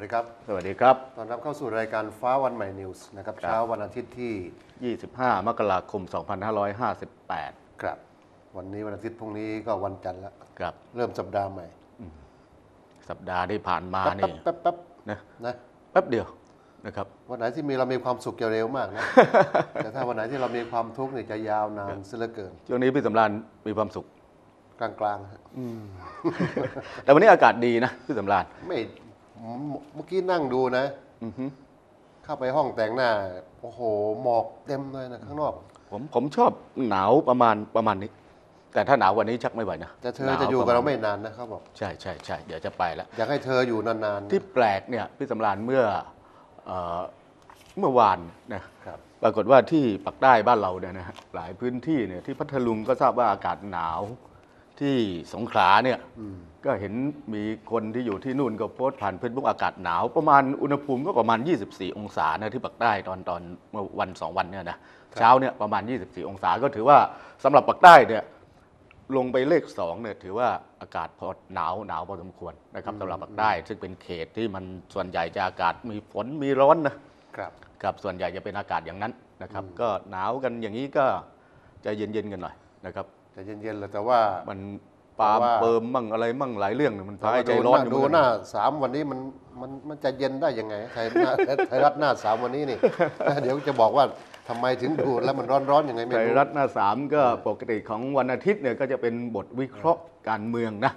สวัสดีครับ สวัสดีครับต้อนรับเข้าสู่รายการฟ้าวันใหม่นิวส์นะครับครับ เช้าวันอาทิตย์ที่ 25 มกราคม 2558 ครับ วันนี้วันอาทิตย์พรุ่งนี้ก็วันจันทร์แล้วครับ เริ่มสัปดาห์ใหม่ สัปดาห์ที่ผ่านมาแป๊บนี่แป๊บแป๊บนะนะแป๊บเดียวนะครับ วันไหนที่มีเรามีความสุขจะเร็วมากนะ แต่ถ้าวันไหนที่เรามีความทุกข์นี่จะยาวนานเสียเหลือเกิน ช่วงนี้พี่สำราญมีความสุขกลางๆฮะแต่วันนี้อากาศดีนะพี่สำราญไม่ เมื่อกี้นั่งดูนะอือฮึเข้าไปห้องแต่งหน้า โอ้โห หมอกเต็มเลยนะข้างนอก ผมผมชอบหนาวประมาณประมาณนี้ แต่ถ้าหนาวกวันนี้ชักไม่ไหวนะแต่เธอหนวจะอยู่กับเราปะณไม่นานนะเขาบอก ใช่ใช่ใช่เดี๋ยวจะไปแล้วอยากให้เธออยู่นานๆ ที่แปลกเนี่ยพี่สำราญเมื่อเอ่อเมื่อวานนะครับปรากฏว่าที่ปักใต้บ้านเราเนี่ยนะฮะหลายพื้นที่เนี่ยที่พัทลุงก็ทราบว่าอากาศหนาว ที่สงขลาเนี่ยอืมก็เห็นมีคนที่อยู่ที่นู่นก็โพสต์ผ่านเฟซบุ๊กอากาศหนาว ประมาณอุณหภูมิก็ประมาณ 24 องศานะที่ปักใต้ตอนตอนเมื่อวันสองวันเนี่ยนะเช้าเนี่ยประมาณ 24 องศาก็ถือว่าสำหรับปักใต้เนี่ยลงไปเลขสองเนี่ยถือว่าอากาศพอหนาวหนาวพอสมควรนะครับสำหรับปักใต้ซึ่งเป็นเขตที่มันส่วนใหญ่จะอากาศมีฝนมีร้อนนะครับครับส่วนใหญ่จะเป็นอากาศอย่างนั้นนะครับ ก็หนาวกันอย่างนี้ก็ใจะเย็นๆกันหน่อยนะครับ จะเย็นๆเลยแต่ว่า มันปาล์มแต่ว่าเปิมมั่งอะไรมั่งหลายเรื่องเนี่ยมันพายใจร้อนดูยู่หน้าสามวันนี้มันมันมันจะเย็นได้ยังไงไทยหน้าไทยรัฐหน้าสามวันนี้นี่เดี๋ยวจะบอกว่าทำไมถึงดูแล้วมันร้อนๆยังไงไม่ไทยรู้รัฐหน้าสามก็ปกติของวันอาทิตย์เนี่ยก็จะเป็นบทวิเคราะห์การเมืองนะ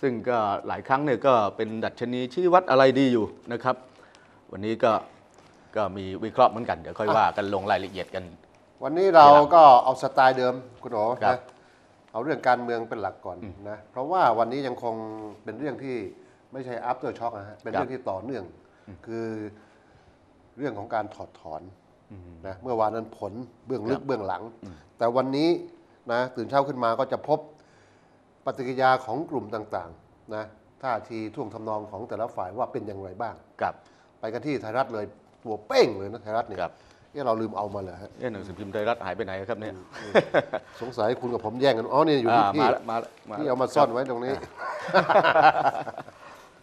ซึ่งก็หลายครั้งเนี่ยก็เป็นดัชนีชี้วัดอะไรดีอยู่นะครับ วันนี้ก็ก็มีวิเคราะห์เหมือนกันเดี๋ยวค่อยว่ากันลงรายละเอียดกัน วันนี้เราก็เอาสไตล์เดิมคุณโอ๋ครับนะ เอาเรื่องการเมืองเป็นหลักก่อนนะเพราะว่าวันนี้ยังคงเป็นเรื่องที่ไม่ใช่ after shock นะฮะเป็นครับเรื่องที่ต่อเนื่อง คือเรื่องของการถอดถอนนะเมื่อวานนั้นผลเบื้องลึกเบื้องหลัง แต่วันนี้นะตื่นเช้าขึ้นมาก็จะพบปฏิกิริยาของกลุ่มต่างๆนะท่าทีท่วงทำนองของแต่ละฝ่ายว่าเป็นอย่างไรบ้างกับ ไปกันที่ไทยรัฐเลยตัวเป้งเลยนะไทยรัฐเนี่ยครับ เอ๊ะเราลืมเอามาเลยฮะเอ๊ะหนังสือพิมพ์ไทยรัฐหายไปไหนครับเนี่ยสงสัยคุณกับผมแย่งกันอ๋อนี่อยู่ที่อ่าพี่มาแล้วมาแล้วมาแล้วที่เอามาซ่อนไว้ตรงนี้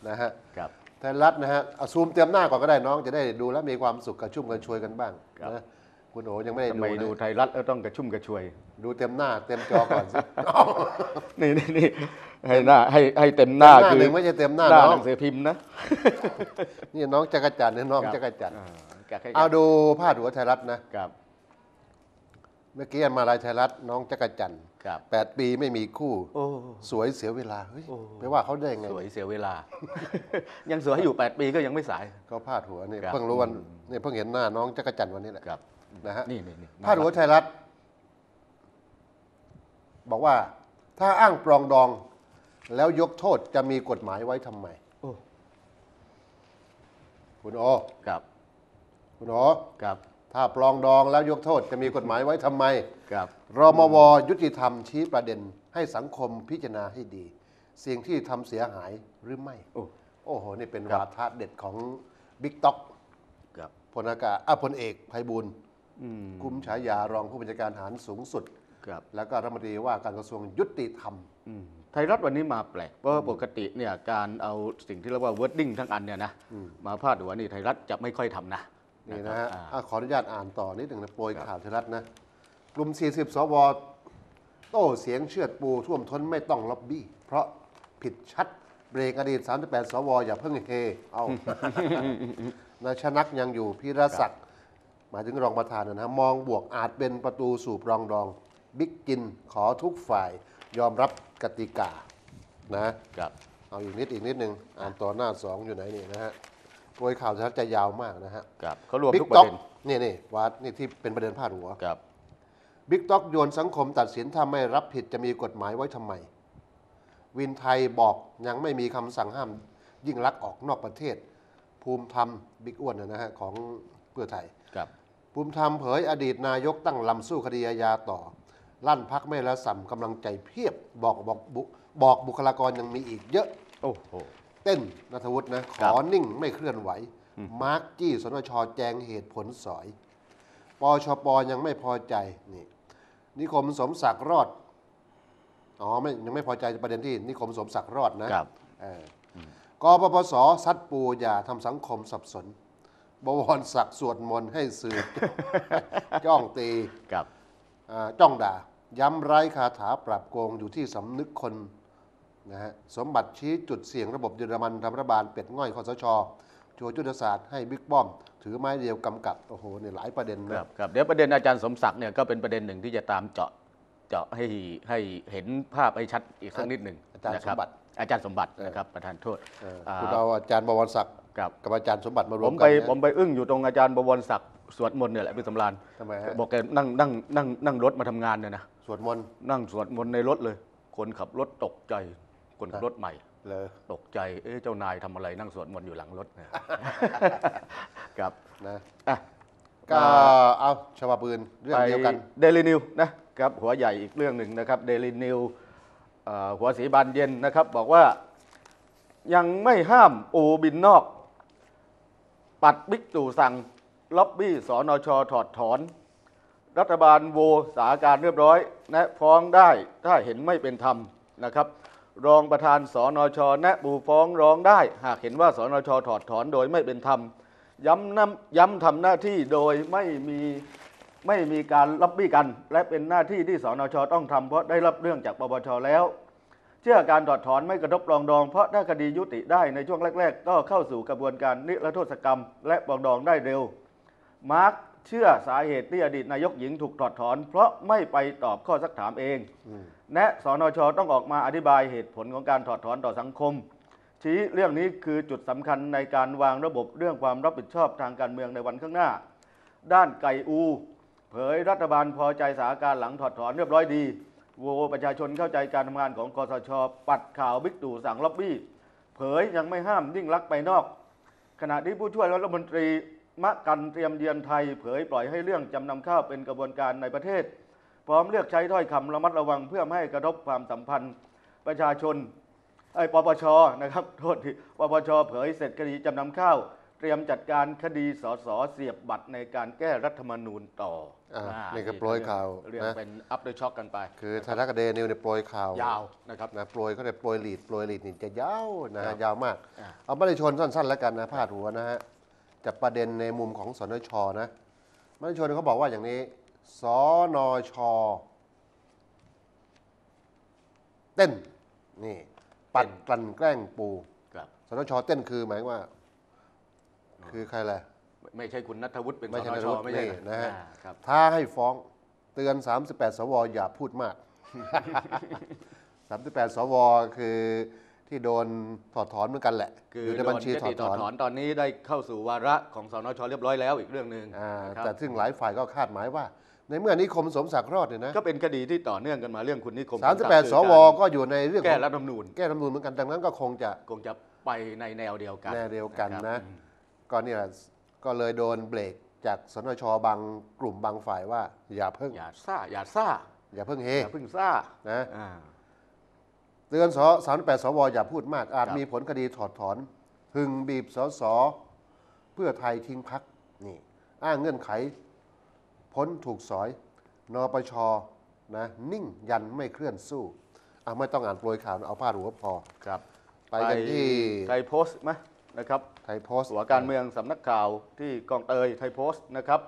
นะฮะครับไทยรัฐนะฮะเอาซูมเตรียมหน้าก่อนก็ได้น้องจะได้ดูแล้วมีความสุขกระชุ่มกระชวยกันบ้างครับนะคุณโอยังไม่ได้ทำดูไมดูนะไทยรัฐแล้วต้องกระชุ่มกระชวย ดูเต็มหน้าเต็มจอก่อนสินี่นี่นี่ให้หน้าให้ให้เต็มหน้าหน้าคือหนึ่งไม่ใช่เต็มหน้าหน้าน้อหงนังสือพิมพ์นะนี่น้องจักรจันทร์เนี่ยน้องครับจักรจันทร์อ่าแกะให้ เอาดูพาดหัวไทยรัฐนะครับ เมื่อกี้มาลายไทยรัฐน้องจักรจันทร์ครับแปดปีไม่มีคู่ โอ้ สวยเสียเวลาเฮ้ยโอ้ ไปว่าเขาได้ยังไงสวยเสียเวลา ยังสวยอยู่ 8 ปีก็ยังไม่สาย เขาพาดหัวนี่ครับ เพิ่งรู้วันนี่เพิ่งเห็นหน้าน้องจักรจันทร์วันนี้แหละครับ นะฮะนี่นี่นี่พาดหัวไทยรัฐ บอกว่า ถ้าอ้างปรองดอง แล้วยกโทษจะมีกฎหมายไว้ทำไม โอ้คุณโอ ครับ คุณโอครับถ้าปรองดองแล้วยกโทษจะมีกฎหมายไว้ทำไมครับรมวยุติธรรมชี้ประเด็นให้สังคมพิจารณาให้ดี สิ่งที่ทำเสียหายหรือไม่ โอ้ โอ้โห นี่เป็นครับวาทะเด็ดของบิ๊กต็อกครับ พลอากาศอะพลเอกไพบูลย์อืมคุ้มฉายารองผู้บัญชาการทหารสูงสุด ครับ แล้วก็รัฐมนตรีว่าการกระทรวงยุติธรรม อืมไทยรัฐวันนี้มาแปลก เพราะว่าปกติเนี่ยการเอาสิ่งที่เรียกว่า wording ทั้งอันเนี่ยนะ มาพาดหัวนี่ไทยรัฐจะไม่ค่อยทำนะ นี่นะครัฮะบอ่าอะขออนุญาตอ่านต่อนิดหนึ่งนะโปรยข่าวไทยรัฐนะ กลุ่ม 40 สว โต้เสียงเชือดปูท่วมท้นไม่ต้องล็อบบี้ เพราะผิดชัดเบรกอดีต 38 สว อย่าเพิ่งเฮ เอานายชนักยังอยู่พิรศักดิ์หมายถึงรองประธานนะฮะมองบวกอาจเป็นประตูสู่ปรองดอง บิ๊กกินขอทุกฝ่ายยอมรับกติกานะ ครับ เอาอีกนิดอีกนิดหนึ่งอ่านต่อหน้าสองอยู่ไหนนี่นะฮะ โปรยข่าวชัดจะยาวมากนะฮะครับเขารวมบิ๊ทุกกปต็อระกเด็นนี่นี่วัดนี่ที่เป็นประเด็นพาดหัวครับบิ๊กต็อกโยนสังคมตัดสินถ้าไม่รับผิดจะมีกฎหมายไว้ทำไม วินไทยบอกยังไม่มีคำสั่งห้ามยิ่งลักษณ์ออกนอกประเทศ ภูมิธรรมบิ๊กอ้วนนะฮะของเพื่อไทยครับภูมิธรรมเผยอดีตนายกตั้งลำสู้คดีอาญาต่อ ลั่นพักไม่ละสัมกำลังใจเพียบบอกบอกบุบอกบุคลากรยังมีอีกเยอะ โอ้โห เต้นนัทวุฒินะขครัอบนิ่งไม่เคลื่อนไหว มาร์กจี้สนชแจงเหตุผลสอย ปชปยังไม่พอใจนี่นิคมสมศักดิ์รอด อ๋อไม่ยังไม่พอใจประเด็นที่ นิคมสมศักดิ์รอดนะครับเออกกปปสซัดปูอย่าทำสังคมสับสน บวรศักดิ์สวดมนต์ให้สื่อจ้องตีกับอ่าจ้องด่า ย้ำไร้คาถาปรับโกงอยู่ที่สำนึกคน นะฮะสมบัติชี้จุดเสี่ยงระบบเยอรมันทำรัฐบาลเป็ดง่อยคอสชโชว์ยุทธศาสตร์ให้บิ๊กป้อม ถือไม้เดียวกำกับโอ้โหเนี่ยหลายประเด็นคนะรับครับเดี๋ยวประเด็นอาจารย์สมศักดิ์เนี่ยก็เป็นประเด็นหนึ่งที่จะตามเจาะเจาะให้ให้เห็นภาพให้ชัดอีกสักนิดหนึ่งอาจารย์นะคสมบัติอาจารย์สมบัตินะครับประธานโทษเอออ่าคุณเอาอาจารย์บวรศักดิ์ครับกับอาจารย์สมบัติมารผวมมกัไปนนะผมไปอึ้งอยู่ตรงอาจารย์บวรศักดิ์สวดมนต์เนี่ยแหละพี่สำราญทำไมฮะบอกแกนั่งนั่งนั่งนั่งรถมาทำงานเนี่ยนะสวดมนต์นั่งสวดมนต์ในรถเลย คนขับรถตกใจ คนขับรถใหม่เลยตกใจ เอ๊ะเจ้านายทำอะไรนั่งสวดมนต์อยู่หลังรถเนี่ยครับนะอะก็เอาฉบับปืนเรื่องเดียวกันเดลินิวนะครับหัวใหญ่อีกเรื่องหนึ่งนะครับเดลินิวหัวสีบานเย็นนะครับ บอกว่ายังไม่ห้ามอูบินนอก ปัดบิ๊กตู่สั่งล็อบบี้สอนชถอดถอน รัฐบาลโวสาการเรียบร้อยแนะฟ้องได้ถ้าเห็นไม่เป็นธรรมนะครับ รองประธานสนชแนะบูฟ้องร้องได้ หากเห็นว่าสนชถอดถอนโดยไม่เป็นธรรม ย้ำน้ำย้ำทำหน้าที่โดยไม่มีไม่มีการล็อบบี้กัน และเป็นหน้าที่ที่สนชต้องทำเพราะได้รับเรื่องจากปปชแล้ว เชื่อการถอดถอนไม่กระทบปรองดอง เพราะถ้าคดียุติได้ในช่วงแรก ๆ ก็เข้าสู่กระบวนการนิรโทษกรรม และปรองดองได้เร็ว มาร์ค เชื่อสาเหตุที่อดีตนายกหญิงถูกถอดถอน เพราะไม่ไปตอบข้อสักถามเองแนะสนชต้องออกมาอธิบายเหตุผลของการถอดถอนต่อสังคม ชี้เรื่องนี้คือจุดสำคัญในการวางระบบเรื่องความรับผิดชอบทางการเมืองในวันข้างหน้า ด้านไก่อู เผยรัฐบาลพอใจสถานการณ์หลังถอดถอนเรียบร้อยดีโวประชาชนเข้าใจการทำงานของคอสช ปัดข่าวบิ๊กตู่สั่งล็อบบี้ เผยยังไม่ห้ามยิ่งลักษณ์ไปนอก ขณะที่ผู้ช่วยรัฐมนตรี มะกันเตรียมเยือนไทย เผยปล่อยให้เรื่องจำนำข้าวเป็นกระบวนการในประเทศ พร้อมเลือกใช้ถ้อยคำระมัดระวังเพื่อไม่ให้กระทบความสัมพันธ์ประชาชนไอ้ปปชนะครับโทษทีปปชเผยเสร็จคดีจำนำข้าว เตรียมจัดการคดีสสเสียบบัตรในการแก้รัฐธรรมนูญต่ออ่าอ่านี่ก็โปรยข่าวเรื่องนะ เป็นอัพเด e ช็อคกันไปคือไทยรัฐกับเดนิวเนี่ยโปรยข่าวยาวนะครับ นะโปรยเขาเลยโปรยลีดโปรยลีดนี่จะยาวนะครัฮะบยาวมาก อ่า เอาไม่ได้ชนสั้นๆแล้วกันนะพาดหัวนะฮะ จับประเด็นในมุมของสนชนะมติชนเขาบอกว่าอย่างนี้ สนช เต้นนี่ปัดกลั่นแกล้งปูครับสนชเต้นคือหมายว่า คือใครแหละไม่ใช่คุณนัทวุฒิเป็นไม่ใช่สนันทชวุฒิไม่ใช่นี่นะฮะอ่าครับท้าให้ฟ้องเตือน 38 สวอย่าพูดมาก 38 สวคือ ที่โดนถอดถอนเหมือนกันแหละคืออยู่ในบัญชีโดนถอยดติถอนถอนตอนนี้ได้เข้าสู่วาระของสนชเรียบร้อยแล้วอีกเรื่องหนึ่งอ่านะครับแต่ซึ่งหลายฝ่ายก็คาดหมายว่า ในเมื่อนิคมสมศักดิ์รอดเนี่ยนะก็เป็นคดีที่ต่อเนื่องกันมาเรื่องคุณนิคม38สวก็อยู่ในเรื่องขแก้องรัฐธรรมนูญแก้รัฐธรรมนูญเหมือนกันดังนั้นก็คงจะคงจะไปในแนวเดียวกันแนวเดียวกันครับนะอืมก็เนี่ยแหละก็เลยโดนเบรกจากสนชบางกลุ่มบางฝ่ายว่า อย่าเพิ่งอย่าซ่าอย่าซ่าอย่าเพิ่งเฮอย่าเพึ่งซ่านะอ่า เตือนสสามแปดสวอย่าพูดมาก อาจครับมีผลคดีถอดถอนหึงบีบสสเพื่อไทยทิ้งพักนี่ อ้างเงื่อนไข พ้นถูกสอย นปชนะนิ่งยันไม่เคลื่อนสู้อะไม่ต้องอ่านโปรยข่าวเอาพาดหัวพอครับ ไปกันที่ไทยโพสต์ไหมนะครับ ไทยโพสต์หัวการเมืองสำนักข่าวที่กองเตยไทยโพสต์นะครับ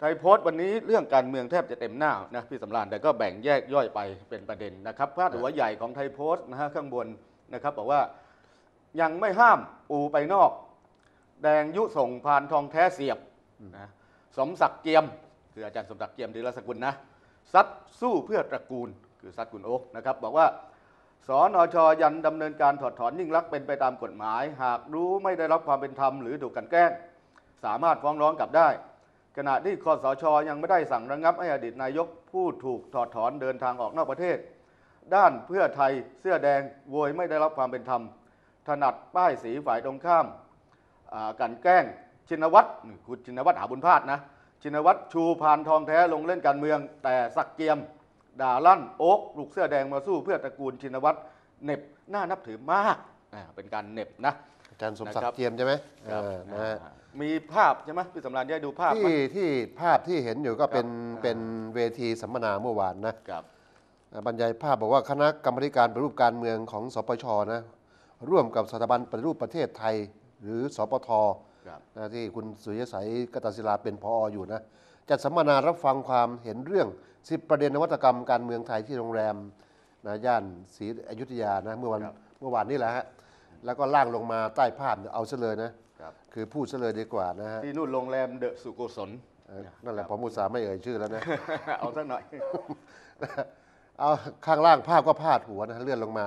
ไทยโพสต์วันนี้เรื่องการเมืองแทบจะเต็มหน้านะพี่สำราญแต่ก็แบ่งแยกย่อยไปเป็นประเด็นนะครับพาดหัวใหญ่ของไทยโพสต์นะฮะข้างบนนะครับบอกว่ายังไม่ห้ามอูไปนอก แดงยุส่งพานทองแท้เสียบนะสมศักดิ์เกียม คืออาจารย์สมศักดิ์เกียมธีรสกุลนะซัดสู้เพื่อตระกูล คือซัดกุลโอ๊กนะครับบอกว่าสนชยันดำเนินการถอดถอนยิ่งลักษณ์เป็นไปตามกฎหมาย หากรู้ไม่ได้รับความเป็นธรรมหรือถูกกันแกล้งสามารถฟ้องร้องกลับได้ ขณะที่คอสชยังไม่ได้สั่งระงับให้อดีตนายกผู้ถูกถอดถอนเดินทางออกนอกประเทศ ด้านเพื่อไทยเสื้อแดงโวยไม่ได้รับความเป็นธรรม ถนัดป้ายสีฝ่ายตรงข้ามกันแกล้งชินวัตรคุณชินวัตรหาบุญพาดนะชินวัตรชูพานทองแท้ลงเล่นการเมือง แต่สักเกียม ด่าลั่นโอ๊กปลุกเสื้อแดงมาสู้เพื่อตระกูลชินวัตรเน็บหน้านับถือมากเป็นการเน็บนะ อาจารย์สมศักนะครับ ดิ์เจียมใช่ไหมครับเออนะฮะอ่ามีภาพใช่ไหมพี่สำรานได้ดูภาพไหม ที่ที่ภาพที่เห็นอยู่ก็เป็นครับ เป็นเวทีสัมมนาเมื่อวานนะบรรยายภาพบอกว่าคณะกรรมการปฏิรูปการเมืองของสปชนะร่วมกับสถาบันปฏิรูปประเทศไทย หรือสปทครับ นะที่คุณสุริยสัยกตศิลาเป็นพออยู่นะจัดสัมมนารับฟังความเห็นเรื่อง 10 ประเด็นนวัตกรรมการเมืองไทยที่โรงแรมนะย่านศรีอยุธยานะเมื่อวันครับเมื่อวานนี้แหละฮะ แล้วก็ล่างลงมาใต้ภาพเนี่ยเอาซะเลยนะครับ คือพูดซะเลยดีกว่านะฮะที่นู่นโรงแรมเดอะสุโกศล เออนั่นแหละผมอุตส่าห์ไม่เอ่ยชื่อแล้วนะ เอาสักหน่อย เอาข้างล่างภาพก็พาดหัวนะ เลื่อนลงมา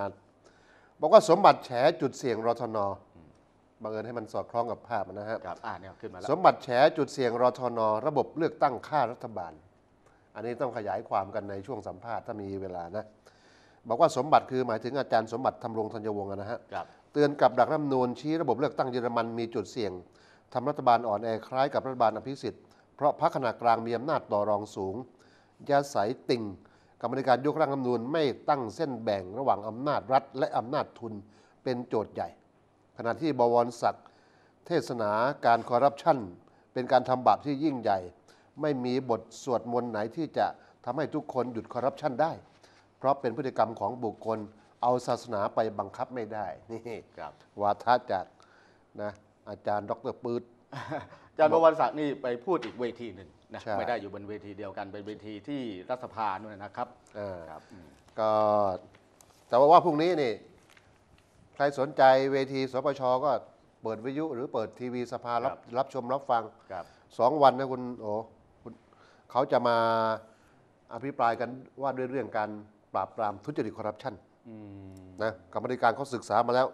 บอกว่าสมบัติแฉจุดเสี่ยงรทนบังเอิญให้มันสอดคล้องกับภาพนะฮะ ครับ อ่าเนี่ยขึ้นมาแล้ว สมบัติแฉจุดเสี่ยงรทนระบบเลือกตั้งค่ารัฐบาล อันนี้ต้องขยายความกันในช่วงสัมภาษณ์ถ้ามีเวลานะ บอกว่าสมบัติคือหมายถึงอาจารย์สมบัติทำรงธัญวงศ์นะฮะ ครับ เตือนกับดักรัฐมนูญชี้ระบบเลือกตั้งเยอรมันมีจุดเสี่ยงทำรัฐบาลอ่อนแอคล้ายกับรัฐบาลอภิสิทธิ์เพราะพรรคขนาดกลางมีอำนาจต่อรองสูงยาสายติ่งกรรมการยกร่างรัฐมนูญไม่ตั้งเส้นแบ่งระหว่างอำนาจรัฐ และอำนาจทุนเป็นโจทย์ใหญ่ ขณะที่บวรศักดิ์เทศนาการคอร์รัปชันเป็นการทำบาปที่ยิ่งใหญ่ ไม่มีบทสวดมนต์ไหนที่จะทำให้ทุกคนหยุดคอร์รัปชันได้ เพราะเป็นพฤติกรรมของบุคคล เอาศาสนาไปบังคับไม่ได้นี่ครับวาทะจากนะอาจารย์ดรปืดอาจารย์ประวันศักดิ์นี่ไปพูดอีกเวทีหนึ่งนะใช่ไม่ได้อยู่บนเวทีเดียวกันเป็นเวทีที่รัฐสภาด้วยนะครับอ่าครับอืมก็แต่ว่าว่าพรุ่งนี้นี่ใครสนใจเวทีสปชก็เปิดวิทยุหรือเปิดทีวีสภารับรับชมรับฟังครับสองวันนะคุณโอ้คุณเขาจะมาอภิปรายกันว่าด้วยเรื่องการปราบปรามทุจริตคอร์รัปชันอืม นะกรรมธิการเขาศึกษามาแล้ว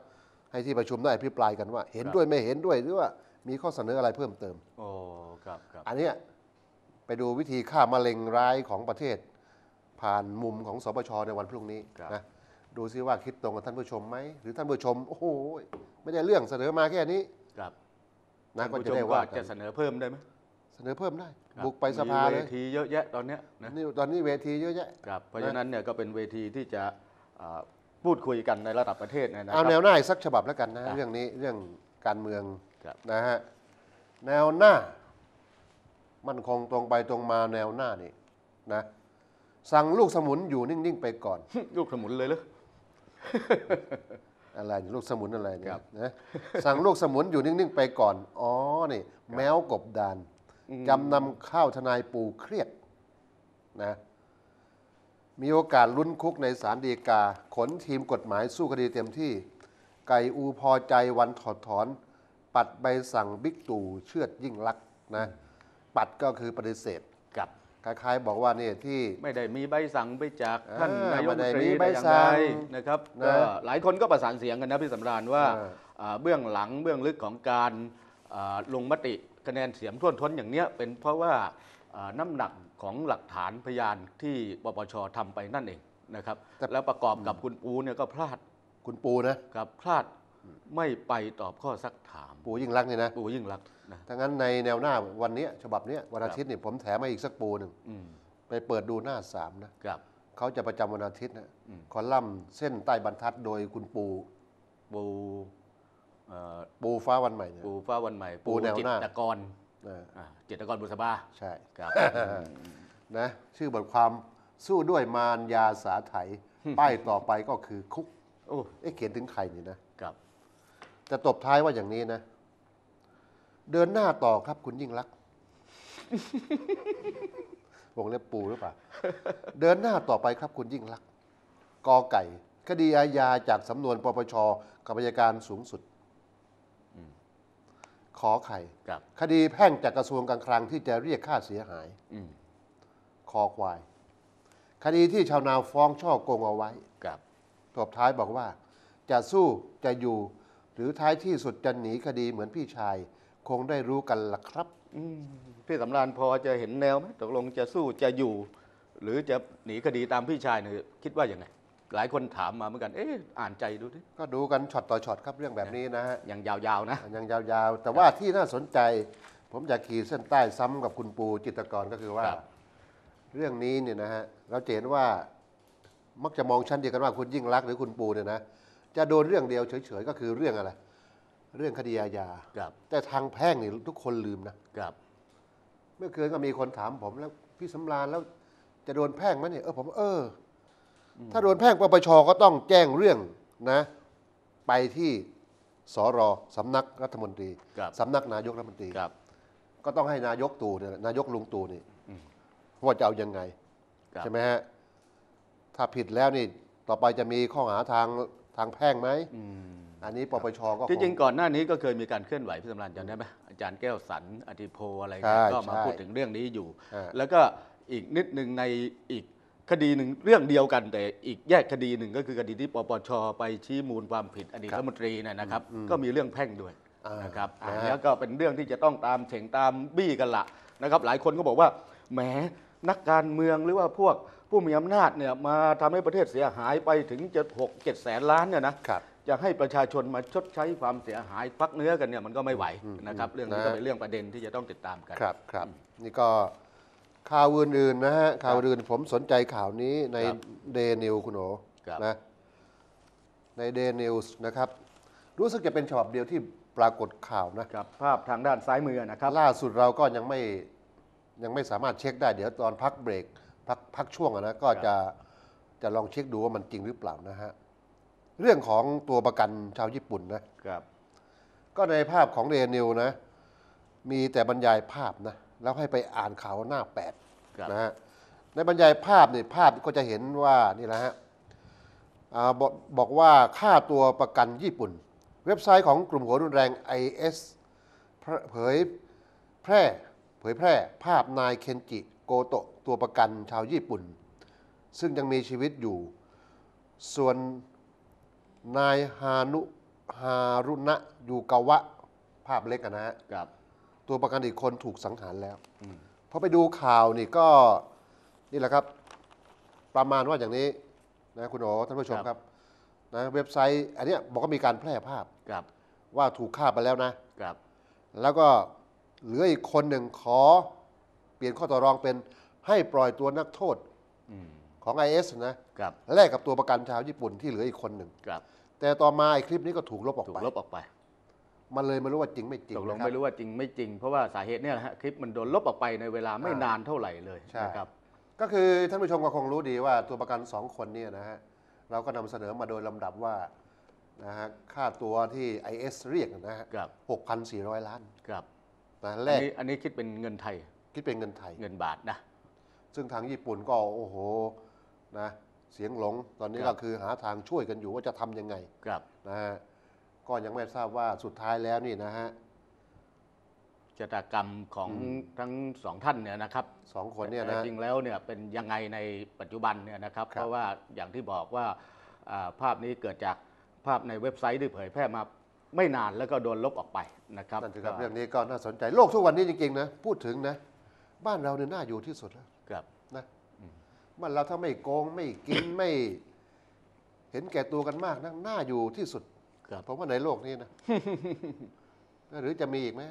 ให้ที่ประชุมได้อภิปรายกันว่า เห็นครับด้วยไม่เห็นด้วยหรือว่ามีข้อเสนออะไรเพิ่มเติมโอ้ครับครับอันเนี้ยไปดูวิธีฆ่ามะเร็งร้ายของประเทศ ผ่านมุมของสปชในวันพรุ่งนี้นะดูซิว่าคิดตรงกับท่านผู้ชมไหมหรือท่านผู้ชมโอ้โหไม่ได้เรื่องเสนอมาแค่นี้ครับนะก็ท่านจะผู้ชได้มว่าก็กัจะนเสนอเพิ่มได้ไหมเสนอเพิ่มได้ครับบุกไปสภาเลมียเวทีเยอะแยะตอนเนี้ยนะนี่ตอนนี้เวทีเยอะแยะครับเพราะฉะนั้นเนี่ยก็เป็นเวทีที่จะอ่า พูดคุยกันในระดับประเทศเนี่ยนะคเอารับแนวหน้าอีกสักฉบับแล้วกันนะ ครับเรื่องนี้เรื่องการเมืองครับ นะฮะแนวหน้า มันคงตรงไปตรงมาแนวหน้านี่นะสั่งลูกสมุนอยู่นิ่งๆไปก่อน ลูกสมุนเลยเหรอ อะไรนี่ลูกสมุนอะไรเนี่ครัยบ นะสั่งลูกสมุนอยู่นิ่งๆไปก่อนอ๋อนี่ แมวกบดานอืมจำนำข้าวทนายปูเครียดนะ มีโอกาสลุ้นคุกในศาลฎีกา ขนทีมกฎหมายสู้คดีเต็มที่ ไก่อูพอใจวันถอดถอน ปัดใบสั่งบิ๊กตู่เชือดยิ่งลักษณ์นะ ปัดก็คือปฏิเสธกับคล้ายๆ บอกว่าเนี่ยที่ ไม่ได้มีใบสั่งไปจากท่านเออนายกรัฐมนตไม่ได้มีรีใบแต่อย่างสั่ใดงนะครับนะก็หลายคนก็ประสานเสียงกันนะพี่สำราญว่าเอออ่าเบื้องหลังเบื้องลึกของการอ่าลงมติคะแนนเสียงท่วมท้นอย่างเนี้ยเป็นเพราะว่าอ่าน้ำหนัก ของหลักฐานพยานที่ปปชทำไปนั่นเองนะครับ แล้วประกอบกับคุณปูเนี่ยก็พลาดคุณปูนะกับพลาดไม่ไปตอบข้อซักถาม ปูยิ่งรักษณ์เนี่ยนะปูยิ่งรักษณ์นะถ้างั้นในแนวหน้าวันเนี้ยฉบับเนี้ยวันอาทิตย์เนี่ยผมแถมมาอีกสักปูหนึ่งอืมไปเปิดดูหน้าสามนะกับเขาจะประจำวันอาทิตย์นะอืมคอลัมน์เส้นใต้บรรทัดโดยคุณปู ปูเอ่อปูฟ้าวันใหม่เนี่ยปูฟ้าวันใหม่ ปูแนวจิหน้าตรกร นะอ่าจิตรกรบุษบาใช่ครับ นะชื่อบทความสู้ด้วยมารยาสาไถป้ายต่อไปก็คือคุกโอ้เอ๊ะเขียนถึงใครนี่นะครับจะตบท้ายว่าอย่างนี้นะ เดินหน้าต่อครับคุณยิ่งรักษณ์ วงเล็บปูหรือเปล่า เดินหน้าต่อไปครับคุณยิ่งรักษณ์กอไก่ คดีอาญาจากสำนวนปปชกับอัยการสูงสุด ขอไข่ครับคดีแพ่งจากกระทรวงการคลังที่จะเรียกค่าเสียหายอืมคอควาย คดีที่ชาวนาฟ้องช่อโกงเอาไว้ครับตบท้ายบอกว่า จะสู้จะอยู่ หรือท้ายที่สุดจะหนีคดีเหมือนพี่ชาย คงได้รู้กันล่ะครับ อืมพี่สำราญพอจะเห็นแนวไหมตกลงจะสู้จะอยู่ หรือจะหนีคดีตามพี่ชายเนี่ยคิดว่าอย่างไง หลายคนถามมาเหมือนกัน เอ๊ะอ่านใจดูดิก็ดูกันช็อตต่อช็อตครับเรื่องแบบนี้นะฮะยังยาวๆนะ ยังยาวๆ แต่ว่าที่น่าสนใจ ผมอยากขีดเส้นใต้ซ้ำกับคุณปูจิตรกรก็คือว่า ครับเรื่องนี้เนี่ยนะฮะเราจะเห็นว่ามักจะมองชั้นเดียวกันว่าคุณยิ่งรักษณ์หรือคุณปูเนี่ยนะจะโดนเรื่องเดียวเฉยๆก็คือเรื่องอะไร เรื่องคดีอาญาครับ แต่ทางแพ่งนี่ทุกคนลืมนะ ครับ เมื่อคืนก็มีคนถามผมแล้วพี่สำราญแล้วจะโดนแพ่งไหมเนี่ยเออผมเอออ ถ้าโดนแพ่งปปชก็ต้องแจ้งเรื่องนะ ไปที่สรสำนักรัฐมนตรีครับ สำนักนายกรัฐมนตรี ครับ ก็ต้องให้นายกตู่เนี่ยนายกลุงตู่นี่ว่าจะเอายังไง ครับ ใช่ไหมฮะ ถ้าผิดแล้วนี่ต่อไปจะมีข้อหาทางทางแพ่งไหม อืมอันนี้ปปชก็ค ที่จริงก่อนหน้านี้ก็เคยมีการเคลื่อนไหวพี่สำรานจำได้ไหมอาจารย์แก้วสันอธิโพอะไรใช่เนี่ยก็มาใช่พูดถึงเรื่องนี้อยู่ อ่า แล้วก็อีกนิดหนึ่งในอีก คดีหนึ่งเรื่องเดียวกันแต่อีกแยกคดีหนึ่งก็คือคดีที่ปปชไปชี้มูลความผิดอดีตรัฐมนตรีเนยนะครับ ก็มีเรื่องแพ่งด้วยอ่านนะครับอันนะฮะนี้ก็เป็นเรื่องที่จะต้องตามเฉ่งตามบี้กันละนะครับ หลายคนก็บอกว่าแหมนักการเมืองหรือว่าพวกผู้มีอำนาจเนี่ยมาทำให้ประเทศเสียหายไปถึงจะหกเจ็ดแสนล้านเนี่ยนะครับ จะให้ประชาชนมาชดใช้ความเสียหายพักเนื้อกันเนี่ยมันก็ไม่ไหวอืมนะครับอืมเรื่องนี้นะก็เป็นเรื่องประเด็นที่จะต้องติดตามกัน ครับครับนี่ก็ ข่าวอื่นๆนะฮะข่าวอื่นผมสนใจข่าวนี้ในครับเดนิวคุณโอครับ นะในเดนิวส์นะครับ รู้สึกจะเป็นฉบับเดียวที่ปรากฏข่าวนะครับภาพทางด้านซ้ายมือนะครับ ล่าสุดเราก็ยังไม่ยังไม่สามารถเช็คได้เดี๋ยวตอนพักเบรกพักพักช่วงอะนะก็จะจะลองเช็คดูว่ามันจริงหรือเปล่านะฮะเรื่องของตัวประกันชาวญี่ปุ่นนะ ครับ ก็ในภาพของเรนิวนะ มีแต่บรรยายภาพนะ แล้วให้ไปอ่านข่าวหน้าแปดครับนะฮะในบรรยายภาพเนี่ยภาพก็จะเห็นว่านี่แหละฮะอ่าบอกบอกว่าค่าตัวประกันญี่ปุ่น เว็บไซต์ของกลุ่มหัวรุนแรง IS เผยแพร่เผยแพร่ภาพนายเคนจิโกโตะตัวประกันชาวญี่ปุ่น ซึ่งยังมีชีวิตอยู่ ส่วนนายฮานุฮารุณะยูกาวะ ภาพเล็กอะนะฮะ ครับ ตัวประกันอีกคนถูกสังหารแล้วอืมพอไปดูข่าวนี่ก็นี่แหละครับ ประมาณว่าอย่างนี้นะคุณโอท่านผู้ชมครับนะเว็บไซต์ อันเนี้ยบอกว่ามีการแพร่ภาพครับว่าถูกฆ่าไปแล้วนะครับ แล้วก็เหลืออีกคนหนึ่งขอ เปลี่ยนข้อต่อรองเป็นให้ปล่อยตัวนักโทษอืมของ IS นะครับแลกกับตัวประกันชาวญี่ปุ่นที่เหลืออีกคนหนึ่งครับ แต่ต่อมาไอ้คลิปนี้ก็ถูกลบออกถูกไปลบออกไป มันเลยไม่รู้ว่าจริงไม่จริงตกลงนะครับไม่รู้ว่าจริงไม่จริง เพราะว่าสาเหตุเนี่ยนะฮะคลิปมันโดนลบออกไปในเวลาไม่อ่านนานเท่าไหร่เลยใช่ นะครับ ก็คือท่านผู้ชมก็คงรู้ดีว่าตัวประกันสองคนเนี่ยนะฮะเราก็นำเสนอมาโดยลำดับว่านะฮะค่าตัวที่ IS เรียกนะฮะครับ6,400 ล้านครับนะอันแลกนี้อันนี้คิดเป็นเงินไทยคิดเป็นเงินไทย เงินบาทนะ ซึ่งทางญี่ปุ่นก็โอ้โหนะเสียงหลงตอนนี้ครัก็บ คือหาทางช่วยกันอยู่ว่าจะทำยังไงครับนะฮะ ก็ยังไม่ทราบว่าสุดท้ายแล้วนี่นะฮะชะตากรรมของทั้งสองท่านเนี่ยนะครับสองคนเนี่ยแต่นะจริงแล้วเนี่ยเป็นยังไงในปัจจุบันเนี่ยนะครับครับเพราะว่าอย่างที่บอกว่าอ่าภาพนี้เกิดจากภาพในเว็บไซต์ที่เผยแพร่มาไม่นานแล้วก็โดนลบออกไปนะครับนั่นถือครับก็เรื่องนี้ก็น่าสนใจโลกทุกวันนี้จริงๆนะพูดถึงนะ บ้านเราเนี่ยน่าอยู่ที่สุดแล้วครับนะมันเราถ้าไม่โกงไม่กินไม่ เห็นแก่ตัวกันมากนะน่าอยู่ที่สุด ครับผมว่าในโลกนี้นะหรือจะมีอีกไหม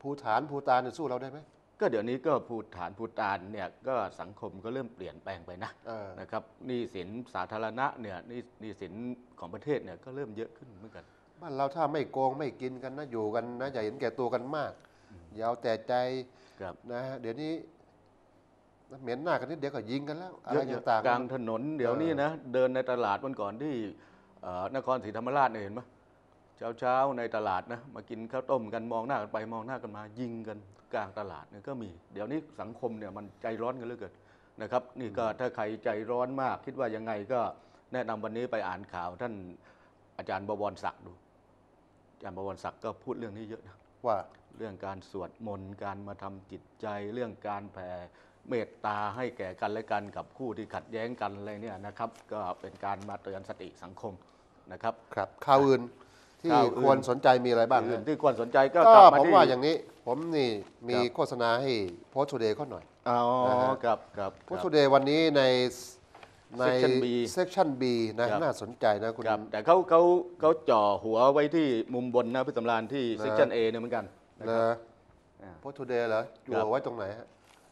ภูฐานภูตานเนี่ยสู้เราได้ไหมก็เดี๋ยวนี้ก็ภูฐานภูตานเนี่ยก็สังคมก็เริ่มเปลี่ยนแปลงไปนะเออนะครับหนี้สินสาธารณะเนี่ยหนี้หนี้สินของประเทศเนี่ยก็เริ่มเยอะขึ้นเหมือนกัน บ้านเราถ้าไม่โกงไม่กินกันนะอยู่กันนะอย่าเห็นแก่ตัวกันมากอย่าเอาแต่ใจครับ นะฮะเดี๋ยวนี้เหม็นหน้ากันนิดเดียวก็ยิงกันแล้วอะไรเยอะต่างๆ กลางถนนเดี๋ยวนี้เออนะ เดินในตลาดวันก่อนที่เอ่อ นครศรีธรรมราชเนี่ยเห็นไหมเช้าเช้าๆในตลาดนะมากินข้าวต้มกันมองหน้ากันไปมองหน้ากันมา ยิงกันกลางตลาดเนี่ยก็มี เดี๋ยวนี้สังคมเนี่ยมันใจร้อนกันเหลือเกินนะครับ นี่ก็ถ้าใครใจร้อนมาก คิดว่ายังไงก็แนะนำวันนี้ไปอ่านข่าว ท่านอาจารย์บวรศักดิ์ดู อาจารย์บวรศักดิ์ก็พูดเรื่องนี้เยอะนะๆว่าเรื่องการสวดมนต์การมาทำจิตใจเรื่องการแผ่เมตตาให้แก่กันและกันกับคู่ที่ขัดแย้งกันอะไรเนี่ยนะครับ ก็เป็นการมาเตือนสติสังคม นะครับครับข่าวอื่นที่ข่าวอื่น ควรสนใจมีอะไรบ้างอื่ฮะนที่ควรสนใจก็ก็กลับมาผมที่ว่าอย่างนี้ผมนี่มีครับโฆษณาให้โพสต์ทูเดย์เขาหน่อย อ๋อนะฮะ ครับครับโพสต์คทูรับเดย์วันนี้ในใน Section B section B นะครับ น่าสนใจนะคุณ ครับแต่เขาเขาเขาจ่อหัวไว้ที่มุมบนนะพี่สำรานที่ section A เนี่ยเหมือนกันนะเลครับยอ่าโพสต์ทูเดย์เหรอจั่ครัวบไว้ตรงไหนฮะ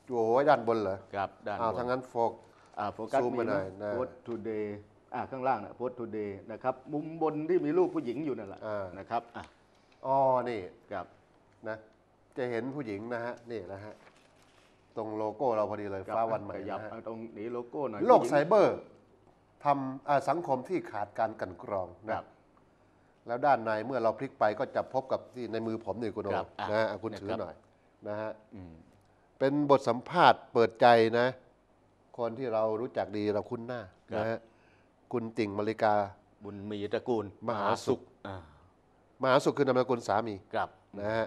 จั่วไว้ด้านบนเหรอครับด้านอ้าวบนถ้างั้นโฟก อ่าโฟกัสซูมมีไปหน่อยนะนะโพสทูเดย์ อ่าข้างล่างนะโพสทูเดย์นะครับมุมบนที่มีรูปผู้หญิงอยู่นั่นแหละอ่านะครับอะอ๋อนี่ครับนะจะเห็นผู้หญิงนะฮะนี่นะฮะตรงโลโก้เราพอดีเลยครับฟ้าวันใหม่ขยับนะฮะ เอาตรงนี้โลโก้หน่อยโลกผู้หญิง ไซเบอร์ทำอ่าสังคมที่ขาดการกลันกรองคนะรับแล้วด้านในเมื่อเราพลิกไปก็จะพบกับที่ในมือผมนี่คุณโอครับอะนะฮะอะคุณเนี่ยถือครับ หน่อยนะฮะอืมเป็นบทสัมภาษณ์เปิดใจนะ คนที่เรารู้จักดีเราคุ้นหน้านะฮะ คุณติ่งมาริกา บุญมีตระกูลมหาสุข อ่ามหาสุขคือนามสกุลสามีครับนะฮะ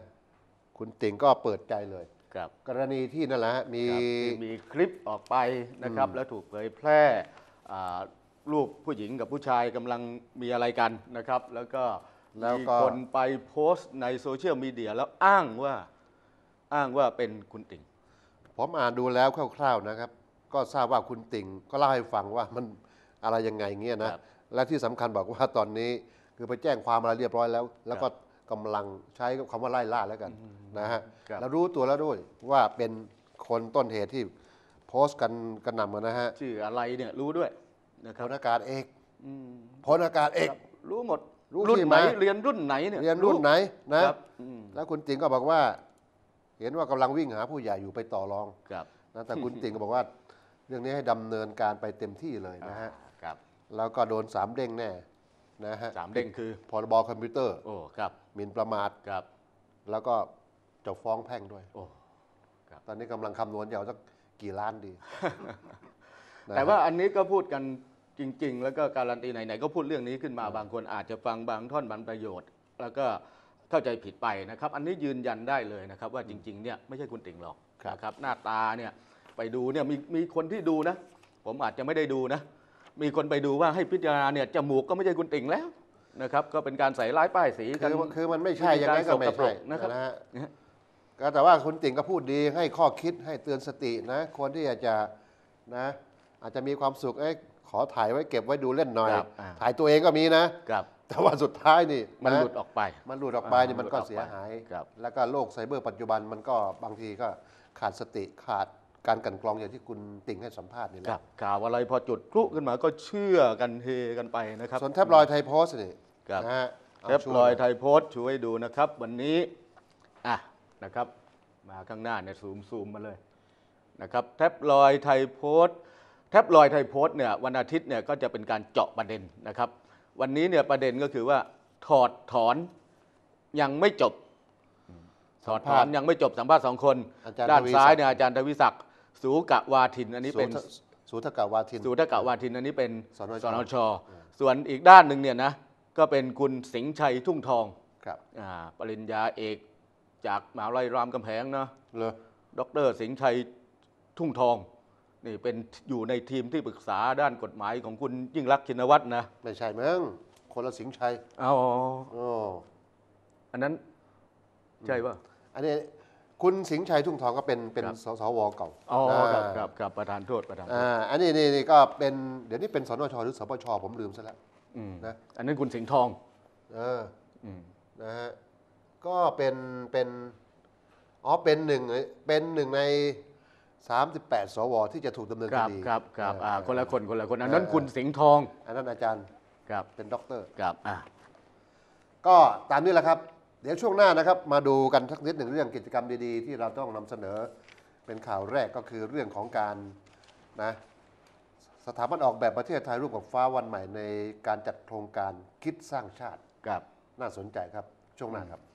คุณติ่งก็เปิดใจเลย ครับกรณีที่นั่นแหละฮะมี ครับที่มีคลิปออกไปนะครับแล้วถูกเผยแพร่อ่ารูปผู้หญิงกับผู้ชายกำลังมีอะไรกันนะครับ แล้วก็แล้วมีก็คนไปโพสต์ในโซเชียลมีเดียแล้วอ้างว่าอ้างว่าเป็นคุณติ่ง ผมอ่านดูแล้วคร่าวๆนะครับ ก็ทราบว่าคุณติ่งก็เล่าให้ฟังว่ามัน อะไรยังไงเงี้ยนะครับและที่สำคัญบอกว่าตอนนี้คือไปแจ้งความอะไรเรียบร้อยแล้ว แล้วก็กำลังใช้คำว่าไล่ล่าแล้วกันนะฮะครับแล้วรู้ตัวแล้วด้วยว่าเป็นคนต้นเหตุที่โพสต์กันกระหน่ำอะนะฮะชื่ออะไรเนี่ยรู้ด้วยนะคพรับลอากาศเอกอืมพลอากาศเอกครับรู้หมดรู้รุ่นที่ไหนมาเรียนรุ่นไหนเนี่ยเรียนรุ่นไหนนะครับอืมแล้วคุณติ่งก็บอกว่า เห็นว่ากำลังวิ่งหาผู้ใหญ่อยู่ไปต่อรองครับนะแต่คุณติ่งก็บอกว่า เรื่องนี้ให้ดำเนินการไปเต็มที่เลยนะฮะครับ แล้วก็โดนสามเด้งแน่นะฮะสามเด้งคือพรบคอมพิวเตอร์โอ้ครับหมิ่นประมาทครับ แล้วก็จะฟ้องแพ่งด้วย โอ้ครับตอนนี้กำลังคำนวณจะเอาสักกี่ล้านดีนะแต่ว่าอันนี้ก็พูดกันจริง ๆ แล้วก็การันตีไหนๆก็พูดเรื่องนี้ขึ้นมาบางคนอาจจะฟังบางท่อนบางประโยชน์ แล้วก็เข้าใจผิดไปนะครับ อันนี้ยืนยันได้เลยนะครับ ว่าจริง ๆ เนี่ยไม่ใช่คุณติ่งหรอกนะครับ หน้าตาเนี่ยไปดูเนี่ยมีมีคนที่ดูนะ ผมอาจจะไม่ได้ดูนะ มีคนไปดูว่าให้พิจารณาเนี่ยจมูกก็ไม่ใช่คุณติ่งแล้วนะครับ ก็เป็นการใส่ร้ายป้ายสีกันคือคือมันไม่ใช่ยังไงก็ไม่วิธีารสกปรใช่กนะครับนะฮะนะฮะก็แต่ว่าคุณติ่งก็พูดดีให้ข้อคิดให้เตือนสตินะคนที่อาจจะนะอาจจะมีความสุขเอ้ยขอถ่ายไว้เก็บไว้ดูเล่นหน่อยครับอ่าถ่ายตัวเองก็มีนะครับแต่ว่าสุดท้ายนี่มันนะหลุดออกไป มันหลุดออกไปนี่อ่ามันก็หลุดออกไปเสียหายครับแล้วก็โลกไซเบอร์ปัจจุบันมันก็บางทีก็ขาดสติขาด การกลันกรองอย่างที่คุณติ่งให้สัมภาษณ์นี่แหครัละบข่าวอะไรพอจุดพลุขึ้นมาก็เชื่อกันเฮกันไปนะครับ ส่วนแท็บลอยด์ไทยโพสต์นี่ครับ นะฮะาเรียบชูร้อยหน่ไทยโพสต์ช่วยดูนะครับ วันนี้อะนะครับ มาข้างหน้าเนี่ยซูมซูมมาเลยนะครับแท็บลอยไทยโพสต์แท็บลอยไทยโพสต์เนี่ยวันอาทิตย์เนี่ยก็จะเป็นการเจาะประเด็นนะครับ วันนี้เนี่ยประเด็นก็คือว่าถอดถอนยังไม่จบ ถอดถอนยังไม่จบสัมภาษณ์สองคน อาจารย์ด้านทวีซ้ายศักดิ์เนี่ยอาจารย์ทวิศักดิ์ สูกะวาทิน อันนี้เป็นสูทสูทกาวาทิน สูตรกะวาทินอันนี้เป็นสนชสนช ส่วนอีกด้านหนึ่งเนี่ยนะก็เป็นคุณสิงห์ชัยทุ่งทองครับอาปริญญาเอกจากมหาวิทยาลัยรามคำแหงนะเลยดรสิงห์ชัยทุ่งทองนี่เป็นอยู่ในทีมที่ปรึกษาด้านกฎหมายของคุณยิ่งรักษณ์ชินวัตรนะไม่ใช่มั้งคนละสิงห์ชัยเอาโอ้อันนั้นใช่ป่ะ อันนี้ คุณสิงห์ชัยทุ่งทองก็เป็นเป็นครับ สสวเก่าอ๋อครับอ่าครับครับประธานโทษประธานโทษอ่าอันนี้นี่นี่ก็เป็นเดี๋ยวนี้เป็นสนชหรือสปชผมลืมซะแล้ว อืมนะ อันนั้นคุณสิงห์ทองเอออืมนะฮะก็เป็นเป็นอ๋อเป็นหนึ่งเป็นหนึ่งใน 38 สว ที่จะถูกดำเนินคครับดีครับครับอ่าเออ คนละคนคนละคนอันนั้นเออ คุณสิงห์ทองอันนั้นอาจารย์ครับเป็นด็อกเตอร์ ครับอ่าก็ตามนี้แหละครับ เดี๋ยวช่วงหน้านะครับ มาดูกันสักนิดหนึ่งเรื่องกิจกรรมดีๆ ที่เราต้องนำเสนอเป็นข่าวแรกก็คือเรื่องของการนะสถาบันออกแบบประเทศไทยร่วมกับฟ้าวันใหม่ในการจัดโครงการคิดสร้างชาติครับน่าสนใจครับช่วงหน้าครับครับ